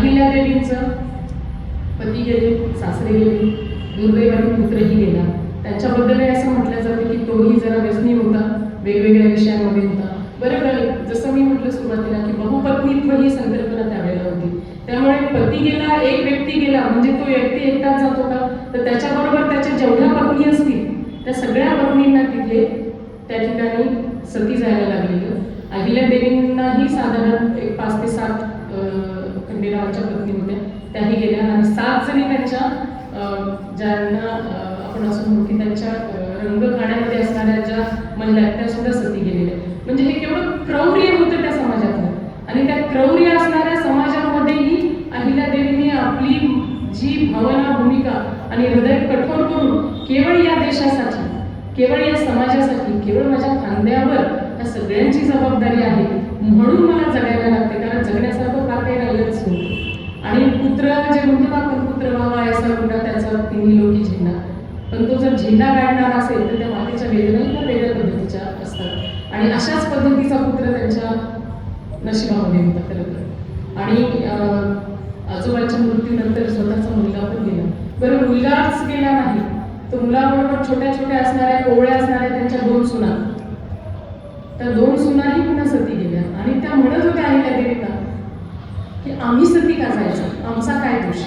अहिल्यादेवींचं पती गेले सासरे गेले दुर्दैवाने पुत्रही गेला. त्यांच्याबद्दलही असं म्हटलं जातं की तोही जरा व्यसनी होता वेगवेगळ्या विषयांमध्ये होता. बरं बरं जसं मी म्हटलं सुरुवातीला की बहुपत्नीत्व ही संकल्पना त्यावेळेला होती. त्यामुळे पती गेला एक व्यक्ती गेला म्हणजे तो व्यक्ती एकटाच जातो का? तर त्याच्याबरोबर त्याच्या जेवढ्या पत्नी असतील त्या सगळ्या पत्नींना तिथे त्या ठिकाणी सती जायला लागलेलं. अहिल्या देवींनाही साधारण एक पाच ते सात खंडेरावांच्या पत्नी होत्या. त्याही गेल्या आणि सात जणी त्यांच्या ज्यांना आपण असं म्हणू की त्यांच्या रंगखाण्यामध्ये असणाऱ्या ज्या महिला आहेत त्या सुद्धा सती गेलेल्या म्हणजे हे केवढं क्रौर्य होतं त्या समाजातलं. आणि त्या क्रौर्य असणाऱ्या समाजामध्येही अहिल्या देवीने आपली जी भावना भूमिका आणि हृदय कठोर करून केवळ या देशासाठी केवळ या समाजासाठी केवळ माझ्या खांद्यावर या सगळ्यांची जबाबदारी आहे म्हणून मला जगायला लागते कारण जगण्यासारखं फार काही राहिलंच नव्हतं आणि जे म्हणतो ना आपण व्हावा याचा गुन्हा त्याचा तिन्ही लोकी झेंडा. पण तो जर झेंडा काढणार असेल तर त्या मातेच्या वेदनाही त्या वेगळ्या पद्धतीच्या असतात. आणि अशाच पद्धतीचा पुत्र त्यांच्या नशिबामध्ये होता खरं तर. आणि अं, आजोबाच्या मृत्यूनंतर स्वतःचा मुलगा पण गेला. बरं मुलगाच गेला नाही. तर मुलाबरोबर छोट्या छोट्या असणाऱ्या कोवळ्या असणाऱ्या त्यांच्या दोन सुना. त्या दोन सुनाही पुन्हा सती गेल्या. आणि त्या म्हणत होत्या आईला देवीला की आम्ही सती का जायचं आमचा काय दोष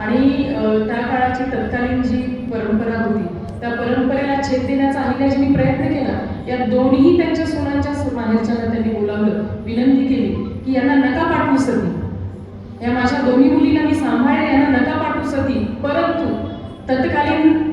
आणि अं, त्या काळाची तत्कालीन जी परंपरा होती त्या परंपरेला छेद देण्याचा अहिल्याजींनी प्रयत्न केला. या दोन्ही त्यांच्या सोनांच्या माहेरच्यांना त्यांनी बोलावलं विनंती केली की यांना नका पाठवू सती. या माझ्या दोन्ही मुलींना मी सांभाळेल यांना नका पाठवू सती. परंतु तत्कालीन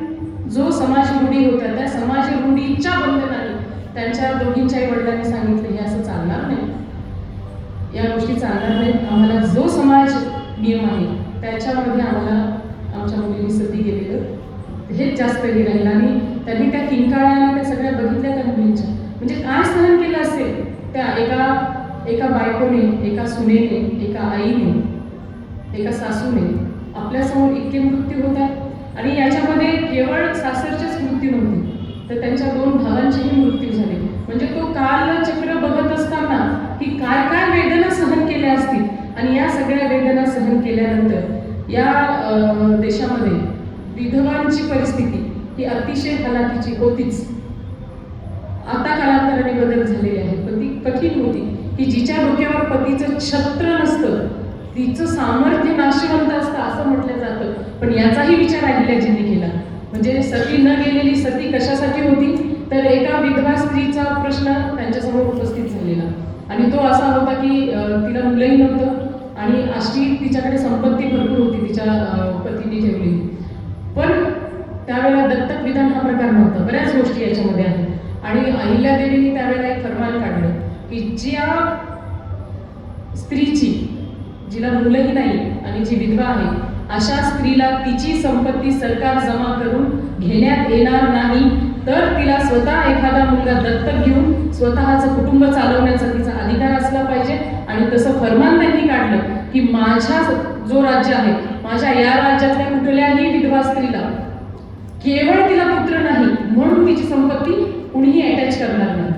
जो समाज रूढी होता त्या समाज रूढीच्या बंधनाने त्यांच्या दोघींच्याही वडिलांनी सांगितलं हे असं चालणार नाही. या गोष्टी चालणार नाहीत. आम्हाला जो समाज नियम आहे त्याच्यामध्ये आम्हाला आमच्या मुलींनी सती गेलेलं हेच जास्त हे राहिलं. आणि त्यांनी त्या किंकाळ्या त्या सगळ्या बघितल्या त्या मुलींच्या. म्हणजे काय सहन केलं असेल त्या एका एका बायकोने एका सुनेने एका आईने एका सासूने आपल्यासमोर इतके मृत्यू होतात. आणि याच्यामध्ये केवळ सासरचेच मृत्यू नव्हते तर त्यांच्या दोन भावांचेही मृत्यू झाले. म्हणजे तो कालचक्र बघत असताना की काय काय वेदना सहन केल्या असतील. आणि या सगळ्या वेदना सहन केल्यानंतर या देशामध्ये विधवांची परिस्थिती ही अतिशय हलाखीची होतीच. आता कालांतराने बदल झालेली आहे पण ती कठीण होती. की जिच्या डोक्यावर पतीचं छत्र नसतं तिचं सामर्थ्य नाशवंत असतं असं म्हटलं जातं. पण याचाही विचार अहिल्याजींनी केला. म्हणजे सती न गेलेली सती कशासाठी होती? तर एका विधवा स्त्रीचा प्रश्न त्यांच्यासमोर उपस्थित झालेला. आणि तो असा होता की तिला मुलंही नव्हतं. आणि अशी तिच्याकडे संपत्ती भरपूर होती तिच्या पतीने ठेवली. पण त्यावेळेला दत्तक विधान हा प्रकार नव्हता बऱ्याच गोष्टी याच्यामध्ये आहेत. आणि अहिल्यादेवीने त्यावेळेला एक फरमान काढलं की ज्या स्त्रीची जिला मुलंही नाही आणि जी विधवा आहे अशा स्त्रीला तिची संपत्ती सरकार जमा करून घेण्यात येणार नाही तर तिला स्वतः एखादा मुलगा दत्तक घेऊन स्वतःचं कुटुंब चालवण्याचा तिचा अधिकार असला पाहिजे. आणि तसं फरमान त्यांनी काढलं की माझ्या जो राज्य आहे माझ्या या राज्यातल्या कुठल्याही विधवा स्त्रीला केवळ तिला पुत्र नाही म्हणून तिची संपत्ती कुणीही अटॅच करणार नाही.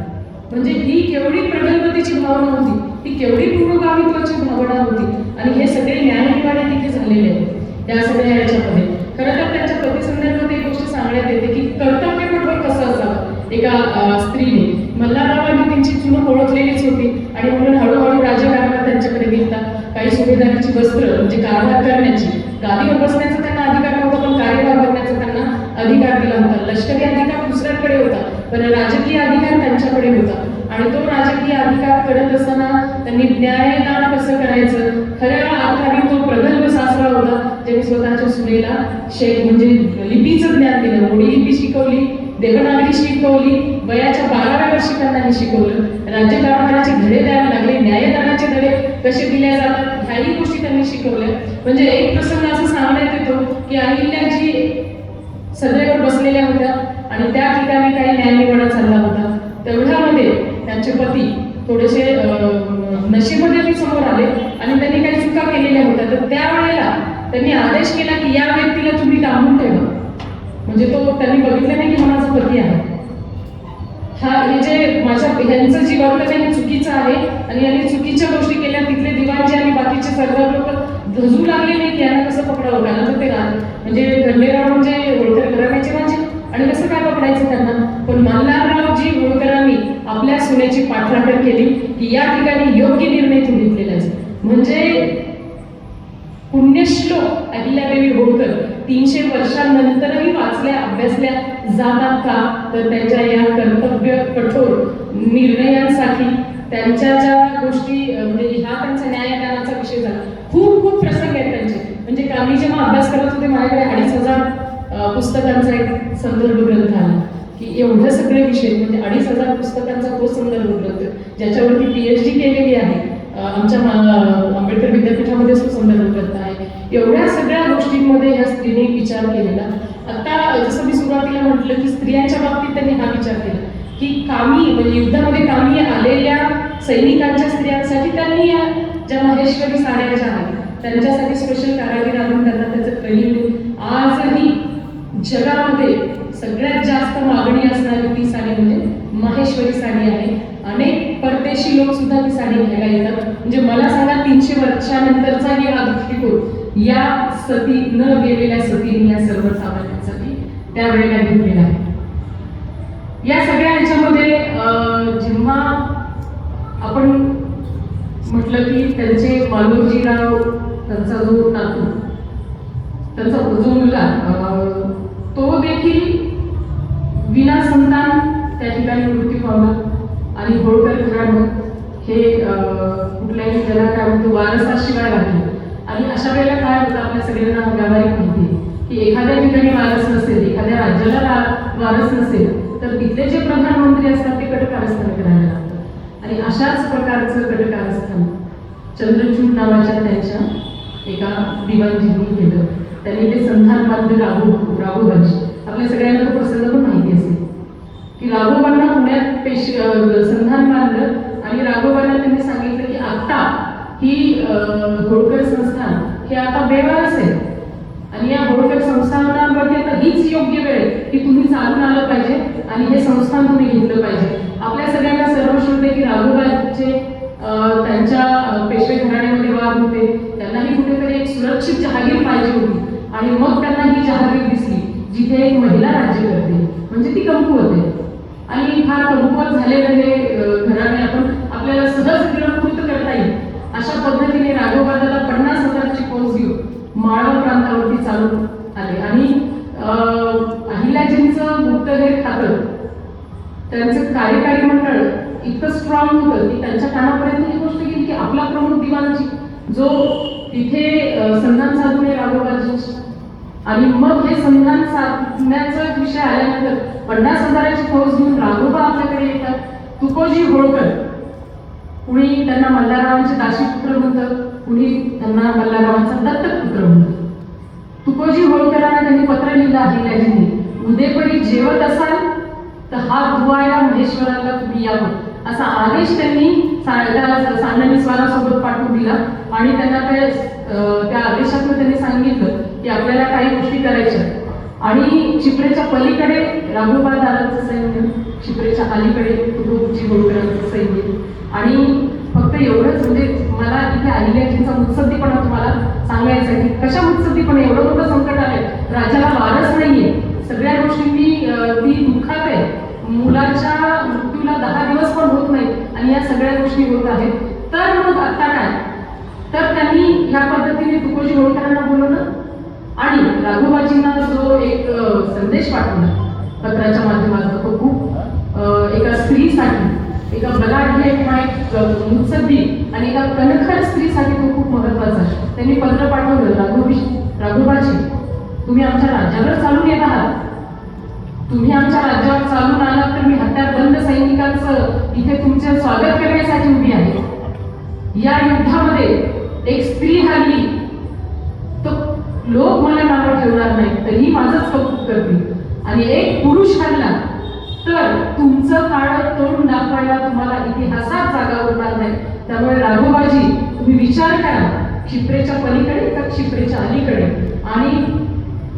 म्हणजे ही केवढी प्रगल्भतेची भावना होती ही केवढी पूर्वगामित्वाची भावना होती आणि हे सगळे न्यायनिवाडे तिथे झालेले आहेत या सगळ्या याच्यामध्ये. खरं तर त्यांच्या पतीसंदर्भात एक गोष्ट सांगण्यात येते की कर्तव्य कठोर कसं असावं एका स्त्रीने. मल्हाररावांनी त्यांची चुणूक ओळखलेलीच होती. आणि म्हणून हळूहळू राजकारणात त्यांच्याकडे गेलता. काही सुभेदाराची वस्त्र म्हणजे कारभार करण्याची. गादीवर बसण्याचा त्यांना अधिकार नव्हता पण कार्यभार करण्याचा त्यांना अधिकार दिला होता. लष्करी अधिकार दुसऱ्यांकडे होता पण राजकीय अधिकार त्यांच्याकडे होता. आणि तो राजकीय अधिकार करत असताना त्यांनी न्यायदान कसं करायचं? खऱ्या अर्थाने तो प्रगल्भ सासरा होता ज्यांनी स्वतःच्या सुनेला शेख म्हणजे लिपीचं ज्ञान दिलं. मोडी लिपी शिकवली. देवनागरी शिकवली वयाच्या बाराव्या वर्षी त्यांना हे शिकवलं. राज्यकारभाराचे धडे द्यावे लागले न्यायदानाचे धडे कसे दिले जातात ह्याही गोष्टी त्यांनी शिकवल्या. म्हणजे एक प्रसंग असं सांगण्यात येतो की अहिल्याजी सदैवर बसलेल्या होत्या आणि त्या ठिकाणी काही न्यायनिवाडा चालला होता तेवढ्यामध्ये त्यांचे पती थोडेसे अं, नशेमध्ये समोर आले आणि त्यांनी काही चुका केलेल्या होत्या तर त्यावेळेला त्यांनी आदेश केला की या व्यक्तीला तुम्ही डांबून ठेवा म्हणजे तो त्यांनी बघितलं नाही की हा माझा पती आहे हा हे जे माझ्या ह्यांचं जी वर्तन आहे हे चुकीचं आहे आणि यांनी चुकीच्या गोष्टी केल्या तिथले दिवाणजी आणि बाकीचे सर्व लोक धजू लागले नाही यांना कसं पकडावं कारण तर ते रा- म्हणजे गल्लेराव म्हणजे होळकर घराण्याचे राजे आणि कसं काय पकडायचं त्यांना पण मल्हाररावजी होळकरांनी आपल्या सुनेची पाठराखण केली की या ठिकाणी योग्य निर्णय तू घेतलेला आहे म्हणजे पुण्यश्लोक अहिल्यादेवी होळकर तीनशे वर्षांनंतरही वाचल्या अभ्यासल्या जातात का तर त्यांच्या या कर्तव्य कठोर निर्णयांसाठी त्यांच्या ज्या गोष्टी अं, म्हणजे ह्या त्यांचा न्यायदानाचा विषय झाला खूप खूप प्रसंग आहेत त्यांचे म्हणजे का मी जेव्हा अभ्यास करत होते माझ्याकडे अडीच हजार पुस्तकांचा एक संदर्भ ग्रंथ आला की एवढे सगळे विषय म्हणजे अडीच हजार पुस्तकांचा तो संदर्भ ग्रंथ ज्याच्यावरती पी एच डी केलेली आहे. आमच्या आंबेडकर विद्यापीठामध्ये तो संदर्भ ग्रंथ आहे. एवढ्या सगळ्या गोष्टींमध्ये या स्त्रीने विचार केलेला. आता जसं मी सुरुवातीला म्हटलं की स्त्रियांच्या बाबतीत त्यांनी हा विचार केला की कामी म्हणजे युद्धामध्ये कामी आलेल्या सैनिकांच्या स्त्रियांसाठी त्यांनी या ज्या महेश्वरी साऱ्या ज्या आहेत त्यांच्यासाठी स्पेशल कारागीर आणून त्यांना त्याचं ट्रेनिंग आजही जगामध्ये सगळ्यात जास्त मागणी असणारी ती साडी म्हणजे माहेश्वरी साडी आहे. अनेक परदेशी लोक सुद्धा ती साडी घ्यायला येतात. म्हणजे मला सांगा तीनशे वर्षानंतरचा वर्षानंतरचाही हा दृष्टिकोन या सती न गेलेल्या सतीने या सर्वसामान्यांसाठी त्यावेळेला घेतलेला आहे. या सगळ्या ह्याच्यामध्ये जेव्हा आपण म्हटलं की त्यांचे मालोजीराव त्यांचा जो नातू त्याचा जो मुलगा तो देखील विना संतान त्या ठिकाणी मृत्यू पावला आणि होळकर घराणं हे कुठल्याही त्याला काय म्हणतो वारसाशिवाय राहिले. आणि अशा वेळेला काय होतं आपल्या सगळ्यांना व्यावहारिक माहिती की एखाद्या ठिकाणी वारस नसेल एखाद्या राज्याला वारस नसेल तर तिथले जे प्रधानमंत्री असतात ते कटकारस्थान करायला लागतात. आणि अशाच प्रकारचं कटकारस्थान चंद्रचूड नावाच्या त्यांच्या एका दिवाणजींनी केलं. त्यांनी ते संधान बांधलं राघो आपल्या सगळ्यांना तो प्रसंग पण माहिती असेल. की राघोबांना पुण्यात पेश संधान बांधलं आणि राघोबांना त्यांनी सांगितलं की आता ही होळकर संस्थान हे आता बेवारच आहे आणि या होळकर संस्थानामध्ये तर हीच योग्य वेळ की तुम्ही चालून आलं पाहिजे आणि हे संस्थान तुम्ही घेतलं पाहिजे. आपल्या सगळ्यांना सर्व होते की राघोबाचे त्यांच्या पेशवे घराण्यामध्ये वाद होते. त्यांनाही कुठेतरी एक सुरक्षित जहागीर पाहिजे होती. आणि मग त्यांना ही जहागीर दिसली जिथे एक महिला राज्य करते. म्हणजे ती कमकुवत आहे आणि फार कमकुवत झालेलं हे घराने आपण आपल्याला सहज गिरकृत करता येईल. अशा पद्धतीने राघोबादाला पन्नास हजारची पोच घेऊन माळव प्रांतावरती चालून आले. आणि अं, अहिल्याजींचं गुप्तहेर खातं त्यांचं कार्यकारी मंडळ इतकं स्ट्रॉंग होतं की त्यांच्या कानापर्यंत ही गोष्ट गेली की आपला प्रमुख दिवाणजी जो तिथे संधान साधून राघोबाजी. आणि मग हे संविधान साधण्याचा विषय आल्यानंतर पन्नास हजाराची फौज घेऊन राघोबा आपल्याकडे येतात. तुकोजी होळकर कुणी त्यांना मल्हाररावांचे दाशी पुत्र म्हणतं कुणी त्यांना मल्हाररावांचा दत्तक पुत्र म्हणतं. तुकोजी होळकरांना त्यांनी पत्र लिहिलं अहिल्याजींनी उद्यापरी जेवत असाल तर हात धुवायला महेश्वराला तुम्ही यावं असा आदेश त्यांनी सा- स्वरासोबत पाठवून दिला. आणि त्यांना ते त्या आदेशातून त्यांनी सांगितलं की आपल्याला काही गोष्टी करायच्या आणि चिपळेच्या पलीकडे राघोबा दादांचं सैन्य चिपळेच्या अलीकडे कुटुंबजी होळकरांचं सैन्य. आणि फक्त एवढंच म्हणजे मला इथे अहिल्याजींचा मुत्सद्दीपणा तुम्हाला सांगायचं आहे की कशा मुत्सद्दीपणे एवढं मोठं संकट आलंय? राजाला वारस नाहीये. सगळ्या गोष्टींनी मी ती दुःखात आहे. मुलाच्या मृत्यूला दहा दिवस पण होत नाही आणि या सगळ्या गोष्टी होत आहेत. तर मग आता काय? तर त्यांनी ह्या पद्धतीने तुकोजी होळकरांना बोलवलं आणि राघोबाजींना जो एक संदेश पाठवला पत्राच्या माध्यमातून तो खूप एका स्त्रीसाठी एका बलाढ्य किंवा एक मुत्सद्दी आणि एका कणखर स्त्रीसाठी तो खूप महत्त्वाचा आहे. त्यांनी पत्र पाठवलं राघोबी राघोबाजी तुम्ही आमच्या राज्यावर चालून येत आहात. तुम्ही आमच्या राज्यावर चालून आलात तर मी हत्यारबंद सैनिकांचं इथे तुमचे स्वागत करण्यासाठी उभी आहे. या युद्धामध्ये एक स्त्री हरली. तो लोक मला नावं ठेवणार नाही तरीही माझंच कौतुक करतील. आणि एक पुरुष हरला. तर तुमचं काळ तोंड दाखवायला तुम्हाला इतिहासात जागा उरणार नाही. त्यामुळे राघोबाजी तुम्ही विचार करा क्षिप्रेच्या पलीकडे तर क्षिप्रेच्या अलीकडे? आणि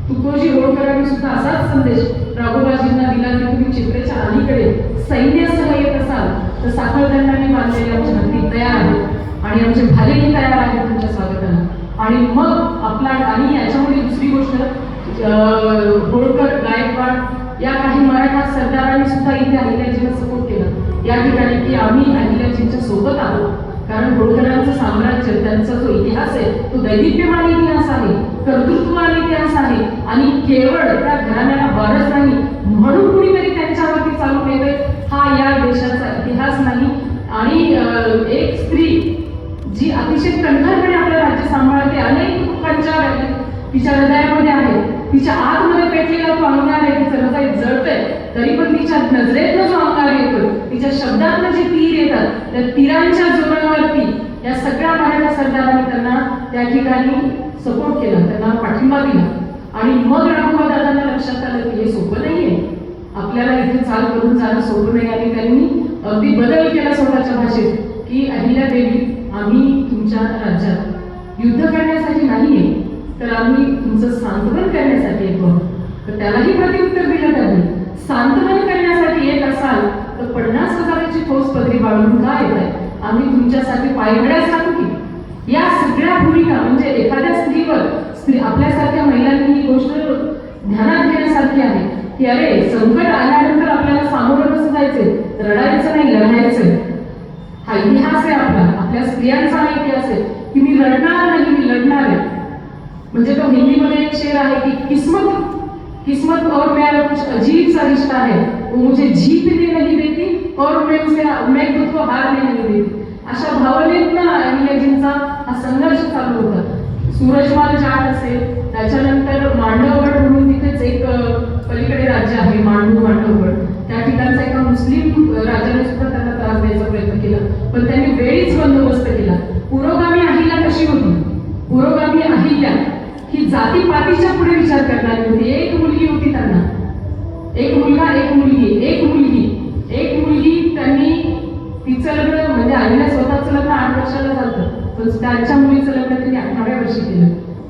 तुकोजी होळकरांनी सुद्धा असाच संदेश राघोबाजींना दिला की तुम्ही चित्रेच्या अलीकडे सैन्यासह येत असाल तर साखळदंडाने बांधलेले आमच्या हत्ती तयार आहेत आणि आमचे भालेही तयार आहेत तुमच्या स्वागताला आणि मग आपला आणि याच्यामध्ये दुसरी गोष्ट अं, होळकर गायकवाड या काही मराठा सरदारांनी सुद्धा इथे अहिल्याजीला सपोर्ट केला. या ठिकाणी की आम्ही अहिल्याजींच्या सोबत आहोत. कारण होळकरांना साम्राज्य त्यांचा जो इतिहास आहे तो दैदिप्यमान इतिहास आहे कर्तृत्ववान इतिहास आहे. आणि केवळ त्या घराण्याला वारस नाही म्हणून कुणीतरी त्यांच्यावरती चालू येते हा या देशाचा इतिहास नाही. आणि एक स्त्री जी अतिशय कणखरपणे आपलं राज्य सांभाळते अनेक लोकांच्या तिच्या हृदयामध्ये आहे. तिच्या आतमध्ये पेटलेला तो अंगार आहे तिचं हृदय जळतंय. तरी पण तिच्या नजरेतनं जो अंगार येतो तिच्या शब्दातनं जे तीर येतात त्या तीरांच्या जोरावरती या सगळ्या मराठा सरदारांनी त्यांना त्या ठिकाणी सपोर्ट केला त्यांना पाठिंबा दिला. आणि मग राघोबा दादांना लक्षात आलं की हे सोपं नाहीये. आपल्याला इथे चाल करून जाणं सोपं नाही आणि त्यांनी अगदी बदल केला स्वतःच्या भाषेत की अहिल्या देवी आम्ही तुमच्या राज्यात. युद्ध करण्यासाठी नाहीये. तर आम्ही तुमचं सांत्वन करण्यासाठी येतो तर त्यालाही प्रतिउत्तर दिलं त्यांनी. सांत्वन करण्यासाठी येत असाल तर पन्नास हजाराची फौज पदरी बाळून का येत आहे आम्ही तुमच्यासाठी पायघड्या सांगू की. या सगळ्या भूमिका म्हणजे एखाद्या स्त्रीवर स्त्री आपल्यासारख्या महिलांनी ही गोष्ट ध्यानात घेण्यासारखी आहे की अरे संकट आल्यानंतर आपल्याला सामोरं कसं जायचंय रडायचं नाही लढायचं. हा इतिहास आहे आपला. आपल्या स्त्रियांचा हा इतिहास आहे की मी लढणार नाही मी लढणार आहे. म्हणजे तो हिंदीमध्ये एक शेर आहे की किस्मत किस्मत और मेरा कुछ अजीब सा रिश्ता है वो मुझे जीतने नहीं देती और मैं उसे मैं खुद को हारने नहीं देती। अशा भावनेतनं अहिल्याजींचा हा संघर्ष चालू होता. सूरजमाल जाट असेल त्याच्यानंतर मांडवगड म्हणून तिथेच एक पलीकडे राज्य आहे मांडू मांडवगड. त्या ठिकाणचा एका मुस्लिम राजाने सुद्धा त्यांना त्रास द्यायचा प्रयत्न केला. पण त्यांनी वेळीच बंदोबस्त केला. पुरोगामी अहिल्या कशी होती? पुरोगामी अहिल्या. की जाती पातीच्या पुढे विचार करणारी होती म्हणजे एक मुलगी होती त्यांना. एक मुलगा एक मुलगी एक मुलगी. एक मुलगी त्यांनी तिचं लग्न म्हणजे आईला स्वतःचं लग्न आठ वर्षाला झालं. पण त्यांच्या मुलीचं लग्न त्यांनी अठराव्या वर्षी केलं.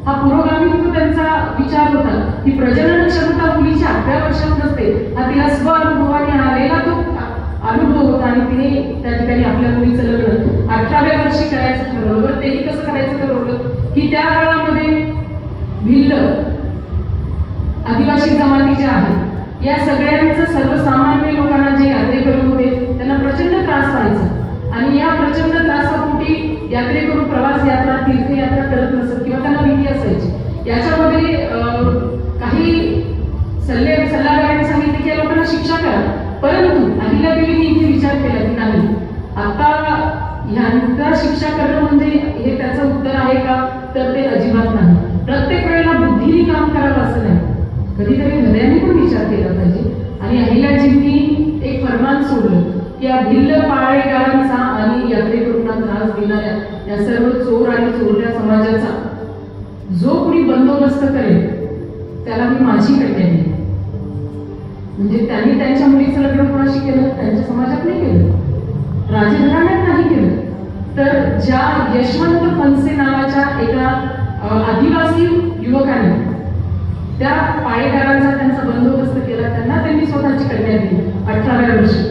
हा पुरोगामित्व त्यांचा विचार होता की प्रजनन क्षमता मुलीची अठरा वर्षात नसते. हा तिला स्व अनुभवाने आलेला तो अनुभव होता आणि तिने त्या ठिकाणी आपल्या मुलीचं लग्न अठराव्या वर्षी करायचं ठरवलं. बरं तेही कसं करायचं ठरवलं? की त्या काळामध्ये भिल्ल. आदिवासी जमातीच्या आहेत. या सगळ्यांचं सर्वसामान्य लोकांना जे यात्रेकरू होते त्यांना प्रचंड त्रास व्हायचा. आणि या प्रचंड त्रासापोटी यात्रेकरू प्रवास यात्रा तीर्थयात्रा करत नसत किंवा त्यांना भीती असायची. याच्यामध्ये अं, काही सल्ले सल्लागारांनी सांगितले की या लोकांना शिक्षा करा. परंतु अहिल्या अहिल्यादेवीने इथे विचार केला की नाही. आता ह्यांचा शिक्षा करणं म्हणजे हे त्याचं उत्तर आहे का? तर ते अजिबात नाही प्रत्येक वेळेला बुद्धीने काम करावं असं नाही कधीतरी हृदयाने पण विचार केला पाहिजे. आणि अहिल्याजींनी एक फरमान सोडलं की या भिल्ल पाळेगारांचा आणि यात्रेकरूंना त्रास देणाऱ्या या सर्व चोर आणि चोरट्या समाजाचा जो कोणी बंदोबस्त करेल त्याला मी माझी कन्या म्हणजे त्यांनी त्यांच्या मुलीचं लग्न कोणाशी केलं? त्यांच्या समाजात नाही केलं. राजघराण्यात नाही केलं. तर ज्या यशवंत फनसे नावाच्या एका आदिवासी युवकाने त्या पाळेगारांचा त्यांचा बंदोबस्त केला त्यांना त्यांनी स्वतःची कन्या दिली अठराव्या वर्षी.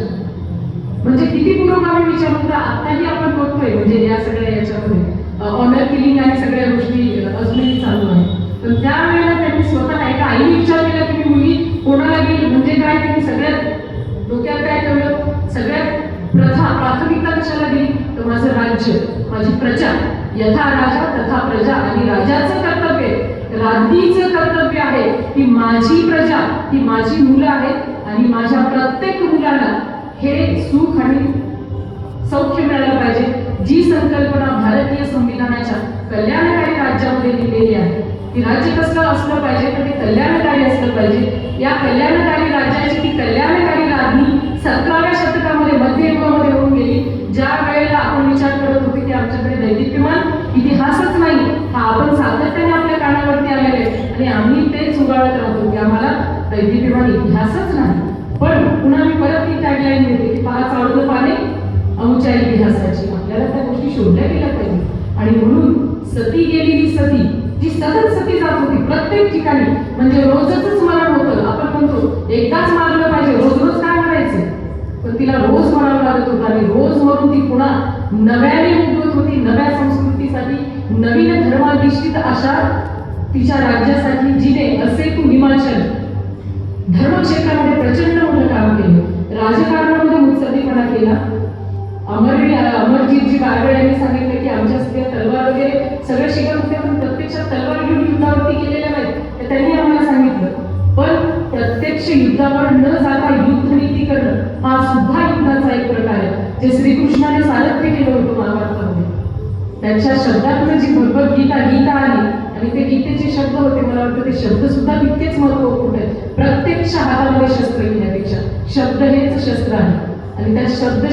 म्हणजे किती पुरोगामी विचार होता आताही आपण बघतोय म्हणजे या सगळ्या याच्यामध्ये. ऑनर किलिंग आणि सगळ्या गोष्टी अजूनही चालू आहे पण त्यावेळेला त्यांनी स्वतः एका आईने विचार केला की मी मुलगी कोणाला गेली म्हणजे काय? त्यांनी सगळ्यात डोक्यात काय ठेवलं? सगळ्यात प्रथा प्राथमिकता कशाला दिली? तर माझं राज्य माझी प्रजा यथा राजा तथा प्रजा आणि राजाचं कर्तव्य राज्ञीचं कर्तव्य आहे. की माझी प्रजा ही माझी मुलं आहेत आणि माझ्या प्रत्येक मुलाला हे सुख आणि सौख्य मिळालं पाहिजे. जी संकल्पना भारतीय संविधानाच्या कल्याणकारी राज्यामध्ये दिलेली आहे. ती राज्य कसं असलं पाहिजे तर ते कल्याणकारी असलं पाहिजे. या कल्याणकारी राज्याची ती कल्याणकारी राज्ञी सतराव्या शतकामध्ये मध्ययुगामध्ये होती. ज्या वेळेला आपण विचार करत होते की आमच्याकडे दैदिप्यमान इतिहासच नाही हा आपण सातत्याने आपल्या कानावरती आलेले आहे. आणि आम्ही तेच उगाळत राहतो की आम्हाला दैदिप्यमान इतिहासच नाही. पण पुन्हा मी परत ती टॅगलाईन देते की पाच चालू पाने अमुच्या इतिहासाची. आपल्याला त्या गोष्टी शोधल्या गेल्या पाहिजे. आणि म्हणून सती गेलेली सती जी सतत सती जात होती प्रत्येक ठिकाणी म्हणजे रोजच मला होतं. आपण म्हणतो एकदाच मारलं पाहिजे रोज रोज काय करायचं पण तिला रोज म्हणावं लागत होतं आणि रोज मरून ती पुन्हा नव्याने उद्भूत होती नव्या संस्कृतीसाठी नवीन धर्माधिष्ठित अशा तिच्या राज्यासाठी जिने असे तू हिमाचल धर्मक्षेत्रामध्ये प्रचंड मोठं काम केलं. राजकारणामध्ये मुत्सदीपणा केला. अमर अमरजीतजी बारगड यांनी सांगितलं की आमच्या स्त्रिया तलवार वगैरे सगळं शिकत होत्या पण प्रत्यक्षात तलवार घेऊन युद्धावरती गेलेल्या नाहीत तर त्यांनी आम्हाला सांगितलं. पण प्रत्यक्ष युद्धावर न जाता युद्धनीती करणं हा सुद्धा युद्धाचा एक प्रकार आहे. जे श्रीकृष्णाने सारथ्य केलं होतं महाभारतामध्ये त्यांच्या शब्दातून जी भगवत गीता आली आणि ते गीतेचे शब्द होते मला वाटतं ते शब्द सुद्धा तितकेच महत्त्वपूर्ण आहेत. प्रत्यक्ष हातामध्ये शस्त्र घेण्यापेक्षा शब्द हेच शस्त्र आहे. आणि त्या शब्द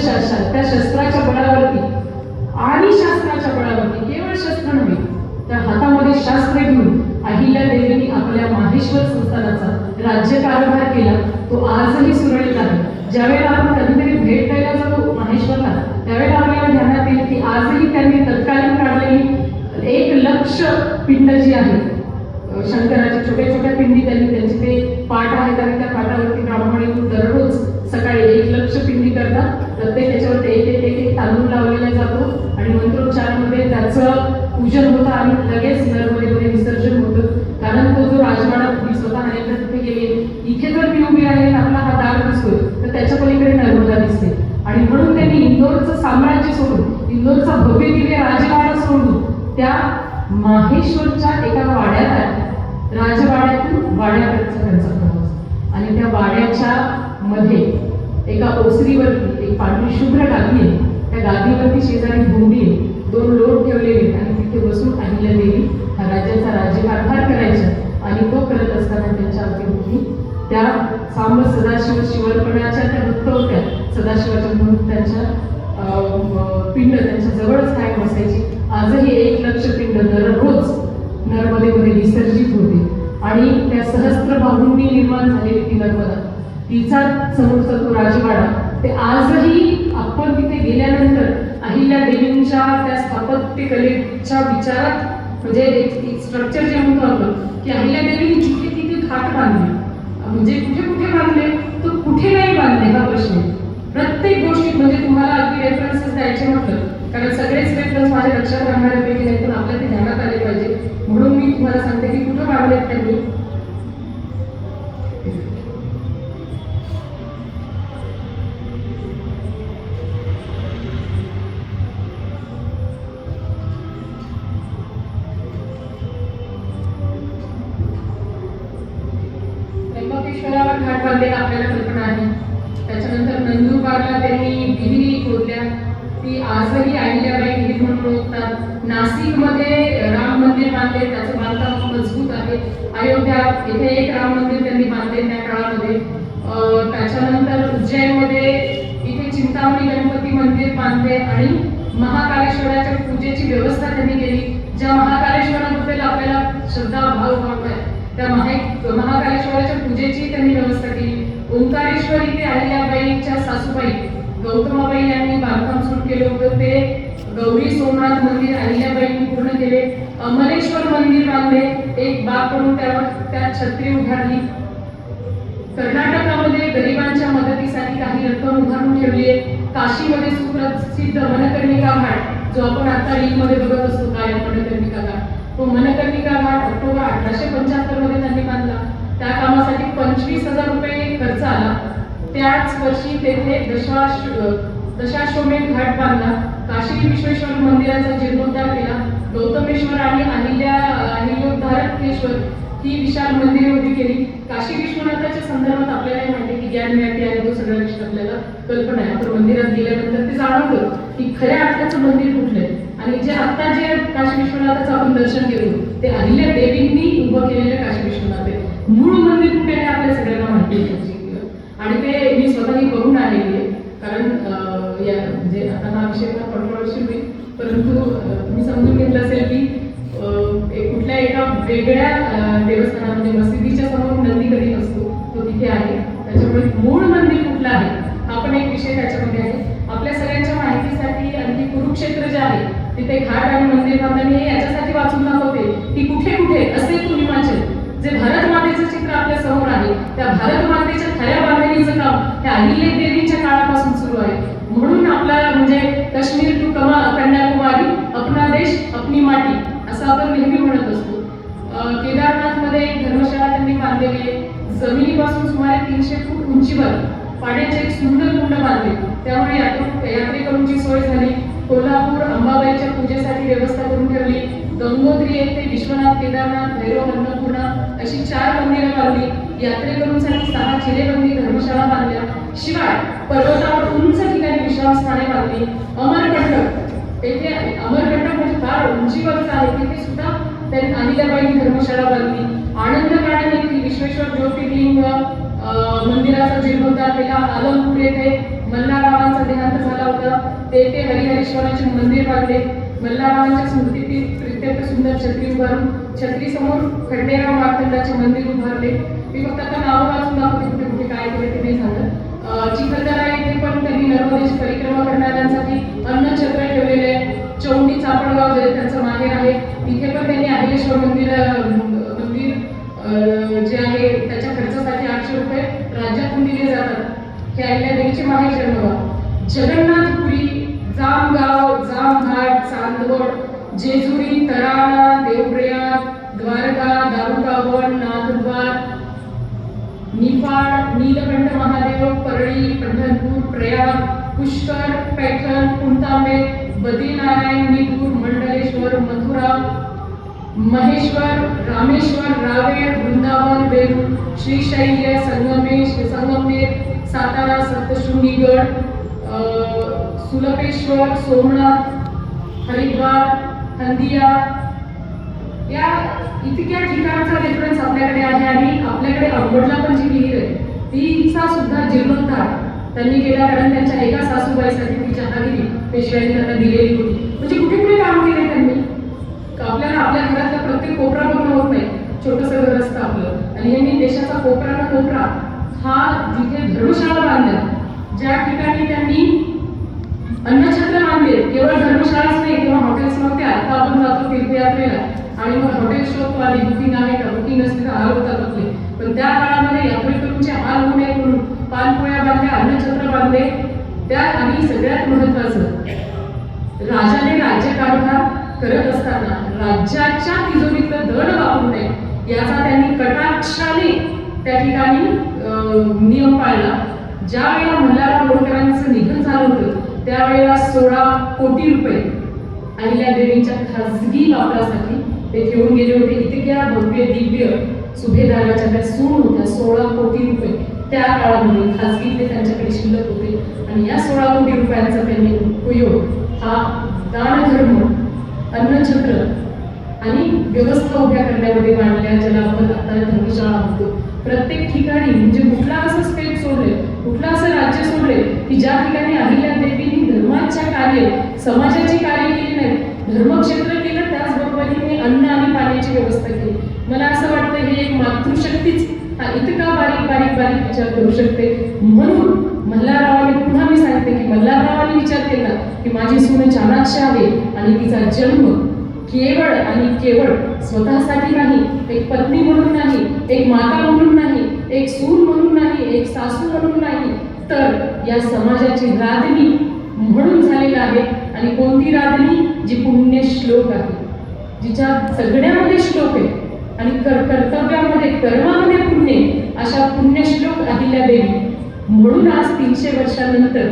त्या शस्त्राच्या बळावरती आणि शास्त्राच्या बळावरती केवळ शस्त्र नव्हे त्या हातामध्ये शास्त्र घेऊन अहिल्या देवीने आपल्या माहेश्वर संस्थानाचा राज्यकारभार केला तो आजही सुरळीत आहे. ज्यावेळेला आपण कधीतरी भेट द्यायला जातो माहेश्वरला त्यावेळेला आपल्याला ध्यानात येईल की आजही त्यांनी तत्कालीन काढलेली एक लक्ष पिंड जी आहे. शंकराची छोट्या छोट्या पिंडी त्यांनी त्यांचे ते पाठ आहेत आणि त्या पाठावर ब्राह्मण येऊन दररोज सकाळी एक लक्ष पिंडी करतात प्रत्येक त्याच्यावरती एक एक एक एक तांदूळ लावलेला जातो आणि मंत्रोच्चारामध्ये त्याचं पूजन होतं आणि लगेच नर्मदेमध्ये विसर्जन होतं कारण तो जो राजवाडा मी स्वतः अनेकदा तिथे गेले इथे जर मी उभी आहे आणि आपला हा दार दिसतोय तर त्याच्या पलीकडे नर्मदा दिसते आणि म्हणून त्यांनी इंदोरचं साम्राज्य सोडून इंदोरचा भव्य दिव्य राजवाडा सोडून त्या माहेश्वरच्या एका वाड्यात आले राजवाड्यातून वाड्याकडचा त्यांचा प्रवास आणि त्या वाड्याच्या मध्ये एका ओसरीवरती एक पांढरी शुभ्र गादी आहे त्या गादीवरती शेजारी भोंडी आहे दोन लोट ठेवलेले आहेत आणि तिथे बसून अहिल्या देवी हा राज्याचा राज्यकारभार करायचा आणि तो करत असताना त्यांच्या अवतीभोवती त्या सांब सदाशिव शिवर्पणाच्या त्या वृत्त होत्या सदाशिवाच्या म्हणून त्यांच्या पिंड त्यांच्या जवळच काय बसायची आजही एक लक्ष पिंड दररोज नर्मदेमध्ये विसर्जित होते. आणि त्या सहस्त्र बाहूंनी निर्माण झालेली ती नर्मदा. तिचा समोरचा तो राजवाडा ते आजही आपण तिथे गेल्यानंतर अहिल्या देवींच्या त्या स्थापत्य कलेच्या विचारात म्हणजे एक स्ट्रक्चर जे म्हणतो आपण की अहिल्या देवीने जिथे तिथे खाट बांधली म्हणजे कुठे कुठे बांधले? तर कुठे नाही बांधले हा प्रश्न. प्रत्येक गोष्टीत म्हणजे तुम्हाला अगदी रेफरन्सेस द्यायचे म्हटलं. कारण सगळेच रेफरन्स माझ्या लक्षात राहणाऱ्यापैकी नाही पण आपल्या ते ध्यानात आले पाहिजे. म्हणून मी तुम्हाला सांगते की कुठं बांधलेत त्यांनी? बांधलेला आपल्याला कल्पना आहे. त्याच्यानंतर नंदुरबारला त्यांनी विहिरी खोदल्या. ती आजही अहिल्याबाई विहीर म्हणून ओळखतात. नाशिकमध्ये राम मंदिर बांधले त्याचं बांधकाम मजबूत आहे. अयोध्या इथे एक राम मंदिर त्यांनी बांधले त्या काळामध्ये. अं, त्याच्यानंतर उज्जैनमध्ये इथे चिंतामणी गणपती मंदिर बांधले आणि महाकालेश्वराच्या पूजेची व्यवस्था त्यांनी केली. ज्या महाकालेश्वराबद्दल आपल्याला श्रद्धा भाव त्या महा महाकालेश्वराच्या पूजेची त्यांनी व्यवस्था केली. ओंकारेश्वर इथे अहिल्याबाईच्या सासूबाई गौतमाबाई यांनी बांधकाम सुरू केलं होतं. ते गौरी सोमनाथ मंदिर अहिल्याबाईंनी पूर्ण केले. अमलेश्वर मंदिर बांधले. एक बाग करून त्यावर त्या छत्री उभारली. कर्नाटकामध्ये गरिबांच्या मदतीसाठी काही रक्कम उभारून ठेवली आहे. काशीमध्ये सुप्रसिद्ध वनकर्णिका घाट जो आपण आता रीलमध्ये बघत असतो काय वनकर्णिका घाट. तो मनकर्णिका घाट ऑक्टोबर अठराशे पंच्याहत्तरमध्ये त्यांनी बांधला. त्या कामासाठी पंचवीस हजार रुपये खर्च आला. त्याच वर्षी तेथे दशाश दशाश्वमेध घाट बांधला. काशी विश्वेश्वर मंदिराचा जीर्णोद्धार केला. गौतमेश्वर आणि अहिल्या अहिल्योद्धारकेश्वर ही विशाल मंदिरे उभी केली. काशी विश्वनाथाच्या संदर्भात आपल्याला हे माहिती की ज्ञान मिळते आणि तो सगळ्या विषय आपल्याला कल्पना आहे. तर मंदिरात गेल्यानंतर ते जाणवलं की खऱ्या अर्थाचं मंदिर कुठलं आहे. आणि जे आता जे काशी विश्वनाथाचं आपण दर्शन केलं ते अहिल्या देवींनी उभं केलेलं काशी विश्वनाथ आहे. मूळ मंदिर कुठे आहे आपल्या सगळ्यांना माहिती आणि ते मी स्वतःही बघून आलेली आहे. कारण या म्हणजे आता हा विषय कॉन्ट्रोवर्शियल होईल परंतु मी समजून घेतलं असेल की कुठल्या एका वेगळ्या देवस्थानामध्ये मशिदीच्या समोर नंदी कधी असतो तो तिथे आहे. त्याच्यामुळे मूळ मंदिर कुठलं आहे हा पण एक विषय त्याच्यामध्ये आहे आपल्या सगळ्यांच्या माहितीसाठी आणखी कुरुक्षेत्र जे आहे तिथे घाट आणि मंदिर बांधणी हे याच्यासाठी वाचून दाखवते की कुठे कुठे असे पूर्णिमाचे जे भारत मातेचं चित्र आपल्यासमोर आहे त्या भारत मातेच्या खऱ्या बांधणीचं काम हे अहिल्या देवीच्या काळापासून सुरू आहे. म्हणून आपला म्हणजे काश्मीर टू कमा कन्याकुमारी अपना देश अपनी माटी असं आपण नेहमी म्हणत असतो. केदारनाथमध्ये एक धर्मशाळा त्यांनी बांधलेली आहे. जमिनीपासून सुमारे तीनशे फूट उंचीवर पाण्याचे एक सुंदर कुंड बांधले. त्यामुळे यात्रेकरूंची सोय झाली. कोल्हापूर अंबाबाईच्या पूजेसाठी व्यवस्था करून ठेवली. गंगोत्री येथे विश्वनाथ केदारनाथ भैरव अन्नपूर्णा अशी चार मंदिरं बांधली. यात्रेकरूंसाठी सहा चिरेबंदी धर्मशाळा बांधल्या. शिवाय पर्वतावर उंच ठिकाणी विश्रामस्थाने बांधली. अमरकंटक येथे अमरकंटक म्हणजे फार उंचीवरच आहे. तिथे सुद्धा त्यांनी अहिल्याबाईंनी धर्मशाळा बांधली. आनंद गार्डन येथील विश्वेश्वर ज्योतिर्लिंग मंदिराचा जीर्णोद्धार केला. आलमपूर येथे मल्हाररावांचा देहांत झाला होता. तेथे हरिहरेश्वराचे मंदिर बांधले. मल्हाररावांच्या स्मृतीतील अत्यंत सुंदर छत्री उभारून छत्री समोर खंडेराव मार्तंडाचे मंदिर उभारले. मी फक्त आता नावं वाचून दाखवते कुठे कुठे काय केले ते नाही सांगत. चिखलदरा येथे पण त्यांनी नर्मदेश परिक्रमा करणाऱ्यांसाठी अन्नछत्र ठेवलेले आहे. चौंडी चापडगाव जे त्यांचं मागे आहे. तिथे पण त्यांनी अहिलेश्वर मंदिर मंदिर जे आहे त्याच्या खर्चासाठी आठशे रुपये राज्यातून दिले जातात. हे अहिल्यादेवीचे माहेर जगन्नाथपुरी जामगाव जामघाट चांदवड जेजुरी तराणा देवप्रयाग द्वारका दारुकावण नागद्वार निफाड नीलकंठ महादेव परळी पंढरपूर प्रयाग पुष्कर पैठण कुंतांबे बद्रीनारायण निपूर मंडलेश्वर मथुरा महेश्वर रामेश्वर रावेर वृंदावन वेरूळ श्रीशैल्य संगमेश संगमनेर सातारा सप्तशृंगीगड अं, सुलपेश्वर सोमनाथ हरिद्वार हंदिया या इतक्या ठिकाणचा रेफरन्स आपल्याकडे आहे आणि आपल्याकडे अंबडला पण जी विहीर आहे तिचा सुद्धा जीर्णोद्धार त्यांनी केला कारण त्यांच्या एका सासूबाईसाठी ती चहागिरी पेशव्यांनी त्यांना दिलेली होती. म्हणजे कुठे कुठे काम केले त्यांनी? आपल्याला आपल्या घरातला प्रत्येक कोपरा बघणं होत नाही? छोटंसं घर असतं आपलं. आणि यांनी देशाचा कोपरा ना कोपरा हा जिथे धर्मशाळा बांधल्या ज्या ठिकाणी त्यांनी अन्नछत्र बांधले केवळ धर्मशाळाच नाही किंवा हॉटेल्स नव्हत्या आता आपण जातो तीर्थयात्रेला आणि मग हॉटेल शोधतो आणि बुकिंग आहे का बुकिंग नसते तर हाल होतात आपले पण त्या काळामध्ये यात्रेकरूंचे हाल होऊ नये म्हणून पानपोळ्या बांधल्या अन्नछत्र बांधले त्या आणि सगळ्यात महत्वाचं राजाने राज्यकारभार करत असताना राज्याच्या तिजोरीतलं दड वापरू नये याचा त्यांनी कटाक्षाने त्या ठिकाणी नियम पाळला. ज्या वेळेला मल्हारराव होळकरांचं निधन झालं होतं त्यावेळेला सोळा कोटी रुपये अहिल्यादेवींच्या खाजगी वापरासाठी ते घेऊन गेले होते. इतक्या भव्य दिव्य सुभेदाराच्या त्या सून होत्या सोळा कोटी रुपये. त्या काळामध्ये खाजगी ते त्यांच्याकडे शिल्लक होते. आणि या सोळा कोटी रुपयांचा त्यांनी उपयोग हा दानधर्म अन्नछत्र आणि व्यवस्था उभ्या करण्यामध्ये मांडल्या ज्याला आपण आता धर्मशाळा म्हणतो. प्रत्येक ठिकाणी म्हणजे कुठला असं स्टेट सोडले कुठलं असं राज्य सोडले की ज्या ठिकाणी अहिल्या देवींनी धर्माच्या कार्य समाजाची कार्य केली नाही धर्मक्षेत्र केलं त्याचबरोबर हिने अन्न आणि पाण्याची व्यवस्था केली. मला असं वाटतं हे एक मातृशक्तीच हा इतका बारीक बारीक बारीक विचार करू शकते. म्हणून मल्हाररावाने पुन्हा मी सांगते की मल्हाररावाने विचार केला की माझी सून चाणाक्ष आहे आणि तिचा जन्म केवळ आणि केवळ स्वतःसाठी नाही एक पत्नी म्हणून नाही एक माता म्हणून नाही एक सून म्हणून नाही एक सासू म्हणून नाही तर या समाजाची राधणी म्हणून झालेलं आहे. आणि कोणती राधणी जी पुण्य श्लोक आहे जिच्या सगळ्यामध्ये श्लोक आहे आणि कर कर्तव्यामध्ये कर्मामध्ये पुण्य अशा पुण्य श्लोक अहिल्या देवी म्हणून आज तीनशे वर्षानंतर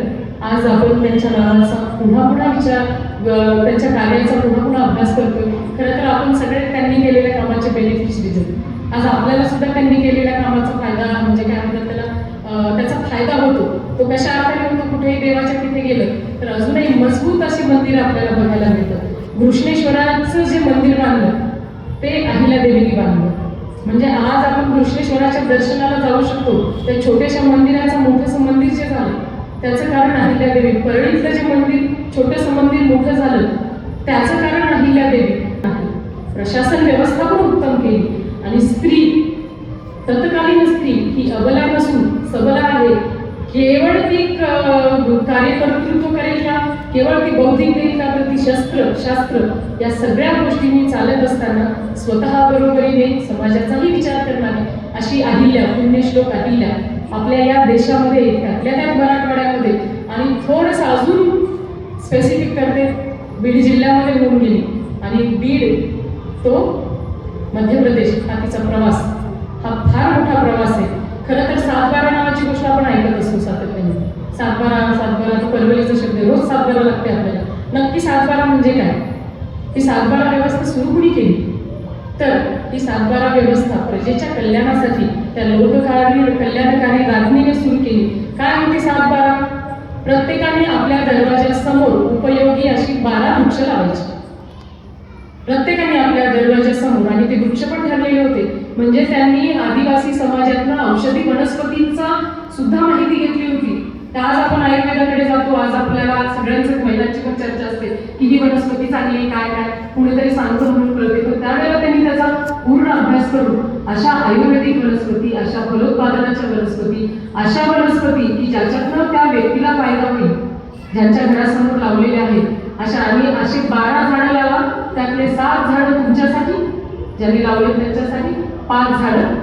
आज आपण त्यांच्या नावाचा पुन्हा पुन्हा विचार त्यांच्या कार्याचा पुन्हा पुन्हा अभ्यास करतोय. खरं तर आपण सगळे त्यांनी केलेल्या कामाचे बेनिफिशरीज आहेत आज आपल्याला सुद्धा त्यांनी केलेल्या कामाचा फायदा म्हणजे काय म्हणतात त्याला त्याचा फायदा होतो. तो कशा अर्थाने होतो? कुठेही देवाच्या तिथे गेलं तर अजूनही मजबूत अशी मंदिर आपल्याला बघायला मिळतं घृष्णेश्वराचं जे मंदिर बांधलं ते अहिल्या देवीने बांधलं. म्हणजे आज आपण कृष्णेश्वराच्या दर्शनाला जाऊ शकतो. त्या छोट्याशा मंदिराचं मोठंसं मंदिर जे झालं त्याचं कारण अहिल्या देवी. परळीतलं जे मंदिर छोटंसं मंदिर मोठं झालं त्याचं कारण अहिल्यादेवी नाही प्रशासन व्यवस्था पण उत्तम केली. आणि स्त्री तत्कालीन स्त्री ही अबला नसून सबला आहे. केवळ ती कार्यकर्तृत्व करेल का? केवळ ती बौद्धिक देईल का? तर ती शस्त्र शास्त्र या सगळ्या गोष्टींनी चालत असताना स्वतः बरोबरीने समाजाचाही विचार करणारी अशी अहिल्या पुण्यश्लोक अहिल्या आपल्या या देशामध्ये त्यातल्या त्यात मराठवाड्यामध्ये आणि थोडंसं अजून स्पेसिफिक करते. बीड जिल्ह्यामध्ये होऊन गेली. आणि बीड तो मध्य प्रदेश हा तिचा प्रवास. हा फार मोठा प्रवास आहे. खरं तर सातबारा नावाची गोष्ट आपण ऐकत असतो सातत्याने. सातबारा सातबारा तो परवलीचा शब्द आहे. रोज सातबारा लागते आपल्याला. नक्की सातबारा म्हणजे काय? ही सातबारा व्यवस्था सुरू कुणी केली? तर ही सातबारा व्यवस्था प्रजेच्या कल्याणासाठी त्या लोककारणी कल्याणकारी राजनीने सुरू केली. काय होती सातबारा? प्रत्येकाने आपल्या दरवाजासमोर उपयोगी अशी बारा वृक्ष लावायची. प्रत्येकाने आपल्या दरवाजासमोर आणि ते वृक्ष पण ठरलेले होते. म्हणजे त्यांनी आदिवासी समाजातनं औषधी वनस्पतींचा सुद्धा माहिती घेतली होती. आज आपण आयुर्वेदाकडे जातो. आज आपल्याला सगळ्यांचं महिलांची पण चर्चा असते की ही वनस्पती चांगली आहे, काय काय कुणीतरी सांगतो म्हणून कळते. पण त्यावेळेला त्यांनी त्याचा पूर्ण अभ्यास करून अशा आयुर्वेदिक वनस्पती अशा फलोत्पादनाच्या वनस्पती अशा वनस्पती की ज्याच्यातनं त्या व्यक्तीला फायदा होईल ज्यांच्या घरासमोर लावलेले आहेत अशा आणि असे बारा झाडं लावा. त्यातले सात झाडं तुमच्यासाठी ज्यांनी लावले त्यांच्यासाठी पाच झाडं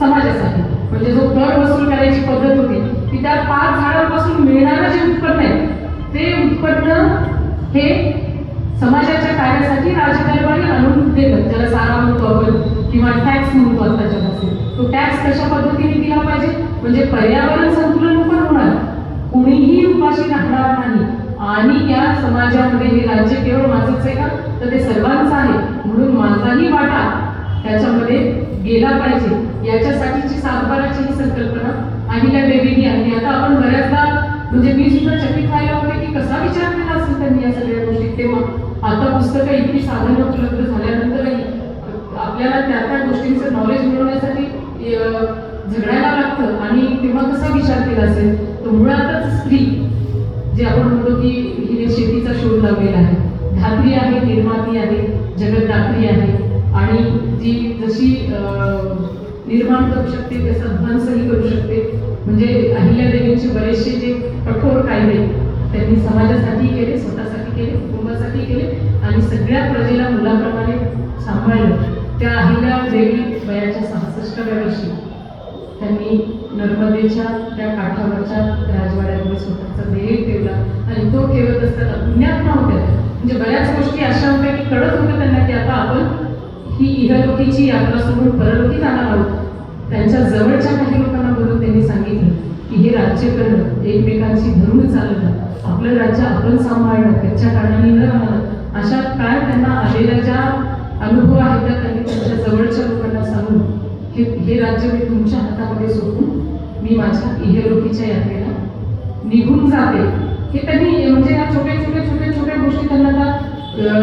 समाजासाठी. म्हणजे जो कर वसूल करायची पद्धत होती की त्या पाच झाडांपासून मिळणारं जे उत्पन्न आहे ते उत्पन्न हे समाजाच्या कार्यासाठी राजदरबारी आणून देतात ज्याला सारा म्हणतो आपण किंवा टॅक्स म्हणतो आत्ताच्या भाषेत. तो टॅक्स कशा पद्धतीने दिला पाहिजे? म्हणजे पर्यावरण संतुलन पण होणार. कुणीही उपाशी राहणार नाही. आणि या समाजामध्ये हे राज्य केवळ माझंच आहे का? तर ते सर्वांचं आहे. म्हणून माझाही वाटा त्याच्यामध्ये गेला पाहिजे. याच्यासाठीची सातबाराची ही संकल्पना अहिल्या देवीनी आणली. आता आपण बऱ्याचदा म्हणजे मी सुद्धा चकित व्हायला होते की कसा विचार केला असेल त्यांनी या सगळ्या गोष्टी तेव्हा आता पुस्तकं इतकी साधनं उपलब्ध झाल्यानंतरही आपल्याला त्या त्या गोष्टींचं नॉलेज मिळवण्यासाठी झगडायला लागतं. आणि तेव्हा कसा विचार केला असेल? तर मुळातच स्त्री जे आपण म्हणतो की हिने शेतीचा शोध लावलेला आहे. धात्री आहे निर्माती आहे जगतदात्री आहे. आणि जी जशी निर्माण करू शकते त्याचा ध्वंसही करू शकते. म्हणजे अहिल्यादेवींचे बरेचसे जे कठोर कायदे त्यांनी समाजासाठी केले स्वतःसाठी केले कुटुंबासाठी केले आणि सगळ्या प्रजेला मुलाप्रमाणे सांभाळलं. त्या अहिल्या देवी वयाच्या सहासष्टव्या वर्षी त्यांनी नर्मदेच्या त्या काठावरच्या राजवाड्यामध्ये स्वतःचा देह ठेवला आणि तो ठेवत असताना पुण्यात नव्हत्या. म्हणजे बऱ्याच गोष्टी अशा होत्या की कळत होत्या त्यांना की आता आपण ही इहलोकीची यात्रा सोडून परलोकी जाणार आहोत. त्यांच्या जवळच्या काही त्यांनी सांगितलं की हे राज्य करणं एकमेकांशी धरून चालणं आपलं राज्य आपण सांभाळणं त्याच्या कारणाने न राहणं अशा काय त्यांना आलेल्या ज्या अनुभव आहेत त्या त्यांनी त्यांच्या जवळच्या लोकांना सांगून हे हे राज्य मी तुमच्या हातामध्ये सोडून मी माझ्या इहलोकीच्या यात्रेला निघून जाते. हे त्यांनी म्हणजे या छोट्या छोट्या छोट्या छोट्या गोष्टी त्यांना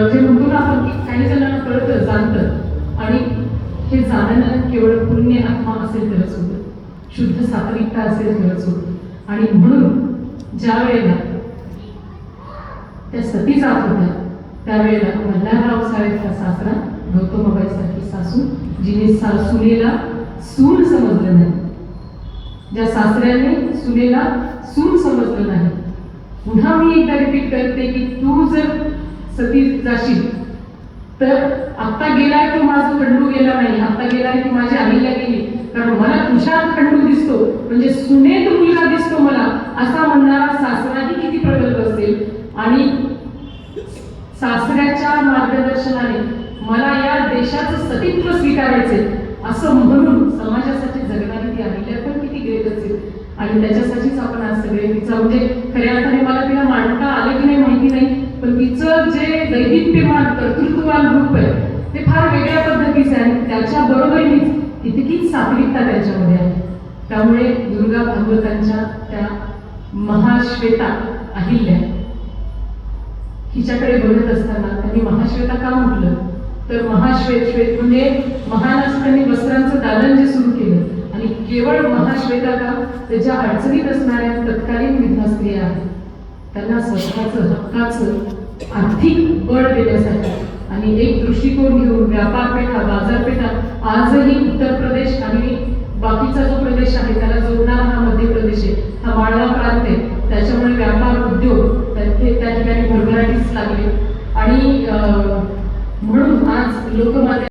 जे म्हणतो ना आपण की काही जणांना कळतं जाणतं. आणि हे जाणणं केवळ पुण्य आत्मा असेल तरच होतं शुद्ध सात्विकता असेल तरच आणि म्हणून ज्या वेळेला त्या सती जात होत्या त्यावेळेला मल्हारराव साहेबचा सासरा गौतमबाईसारखी सासू जिने सा सुनेला सून समजलं नाही. ज्या सासऱ्याने सुनेला सून समजलं नाही. पुन्हा मी एकदा रिपीट करते की तू जर सती जाशील तर आत्ता गेलाय तो माझा खंडू गेला नाही. आत्ता गेलाय तू माझी आईला गेली. कारण मला तुझ्या खंडू दिसतो. म्हणजे सुनेत मुलगा दिसतो मला. असा म्हणणारा सासराही किती प्रगल्भ असेल. आणि सासऱ्याच्या मार्गदर्शनाने मला या देशाचं सतीत्व स्वीकारायचे असं म्हणून समाजासाठी जगणारी ती अहिल्या पण किती ग्रेट असेल. आणि त्याच्यासाठीच आपण आज सगळे तिचं म्हणजे खऱ्या अर्थाने मला तिला मांडता आलं की नाही माहिती नाही. पण तिचं जे दैदिप्यमान कर्तृत्ववान रूप आहे ते फार वेगळ्या पद्धतीचं आहे. त्याच्या बरोबरीनेच तितकीच सात्विकता त्याच्यामध्ये आहे. त्यामुळे दुर्गा भागवतांच्या त्या महाश्वेता अहिल्या हिच्याकडे बघत असताना त्यांनी महाश्वेता का म्हटलं? तर महाश्वेत श्वेत म्हणजे महान वस्त्रांचं दालन जे सुरू केलं. आणि केवळ महाश्वेता का? त्याच्या अडचणीत असणाऱ्या तत्कालीन विधा स्त्रिया आहेत. त्यांना स्वतःचं हक्काचं आर्थिक बळ देण्यासाठी आणि एक दृष्टिकोन घेऊन व्यापारपेठा बाजारपेठा आजही उत्तर प्रदेश आणि बाकीचा जो प्रदेश आहे त्याला जोडणारा हा मध्य प्रदेश आहे. हा माळवा प्रांत आहे. त्याच्यामुळे व्यापार उद्योग त्या ठिकाणी भरभराटीच लागले. आणि म्हणून आज लोकमान्य